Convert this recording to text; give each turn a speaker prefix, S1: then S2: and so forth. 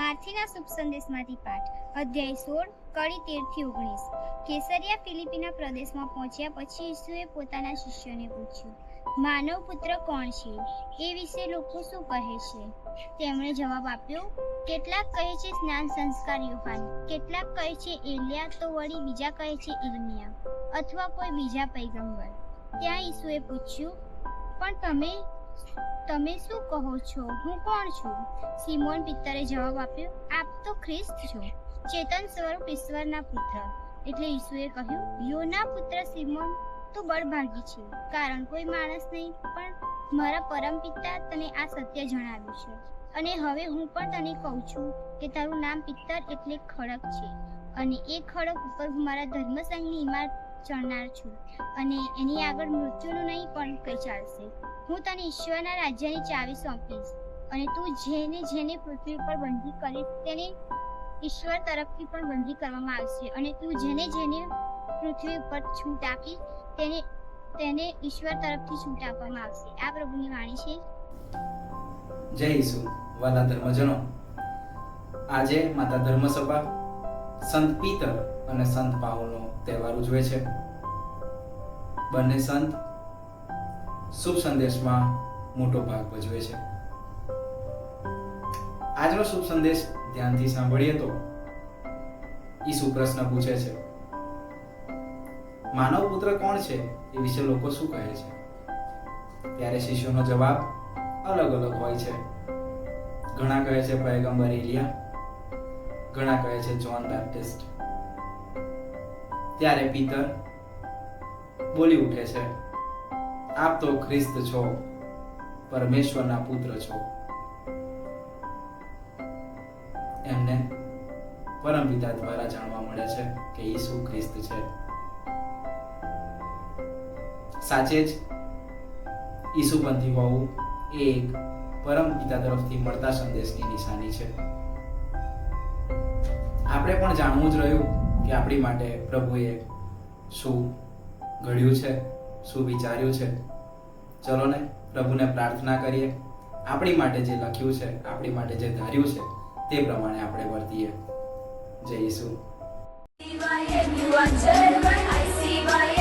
S1: ઈસુના શુભ સંદેશમાંથી પાઠ. અધ્યાય સોળ, કડી તેરથી ઓગણીસ. કેસરિયા ફિલિપીના પ્રદેશમાં પહોંચ્યા પછી ઈસુએ પોતાના શિષ્યોને પૂછ્યું, માનવ પુત્ર કોણ છે? એ વિશે લોકો શું કહે છે? તેમણે જવાબ આપ્યો, કેટલાક કહે છે સ્નાન સંસ્કાર યુહાન, કેટલાક કહે છે એલિયા, તો વળી બીજા કહે છે ઇર્મિયા અથવા કોઈ બીજા પૈગંબર. ત્યાં ઈસુએ પૂછ્યું, પણ તમે તમે શું કહો છો? હું કોણ છું? સિમોન પિત્તરે જવાબ આપ્યો, આપ તો ખ્રિસ્ત છો. ચેતન સ્વરૂપ ઈશ્વરના પુત્ર. એટલે ઈસુએ કહ્યું, યોના પુત્ર સિમોન, તું બળભાગી છે. કારણ કોઈ માણસ નહીં, પણ મારા પરમ પિતા તને આ સત્ય જણાવ્યું છે. અને હવે હું પણ તને કહું છું કે તારું નામ પિત્તર એટલે ખડક છે. અને એ ખડક ઉપર મારા ધર્મસંઘની ઇમારત ચણનાર છું અને એની આગળ મૃત્યુનું નહીં પણ કઈ ચાલશે. હું તને ઈશ્વરના રાજ્યની ચાવી સોંપીશ અને તું જેને જેને પૃથ્વી પર બંધી કરીશ તેને ઈશ્વર તરફથી પણ બંધી કરવામાં આવશે અને તું જેને જેને પૃથ્વી ઉપર છૂટ આપીશ તેને તેને ઈશ્વર તરફથી છૂટ આપવામાં આવશે. આ પ્રભુની વાણી છે.
S2: જય ઈસુ. વાલા ધર્મજનો, આજે માતા ધર્મસભા સંત પીતર અને સંત પાઉલનો તહેવાર ઉજવે છે. બંને સંત શુભ સંદેશમાં મોટો ભાગ ભજવે છે. આજનો શુભ સંદેશ ધ્યાનથી સાંભળીએ તો ઈસુ પ્રશ્ન પૂછે છે, માનવ પુત્ર કોણ છે? એ વિશે લોકો શું કહે છે? ત્યારે શિષ્યોનો જવાબ અલગ અલગ હોય છે. ઘણા કહે છે પૈગંબર એલિયા. ઘણા કહે છે જોન બેપ્ટિસ્ટ ત્યારે પીતર બોલી ઉઠે છે, આપ તો ખ્રિસ્ત છો, પરમેશ્વરના પુત્ર છો. એમને પરમપિતા દ્વારા જાણવા મળે છે કે ઈસુ ખ્રિસ્ત છે. સાચે જ ઈસુપંથી હોવું એ એક પરમ પિતા તરફથી મળતા સંદેશની નિશાની છે. આપણે પણ જાણવું જ રહ્યું કે આપણી માટે પ્રભુએ શું ઘડ્યું છે, શું વિચાર્યું છે. ચલો ને પ્રભુને પ્રાર્થના કરીએ. આપણી માટે જે લખ્યું છે, આપણી માટે જે ધાર્યું છે, તે પ્રમાણે આપણે વર્તીએ. જય.
S3: I see why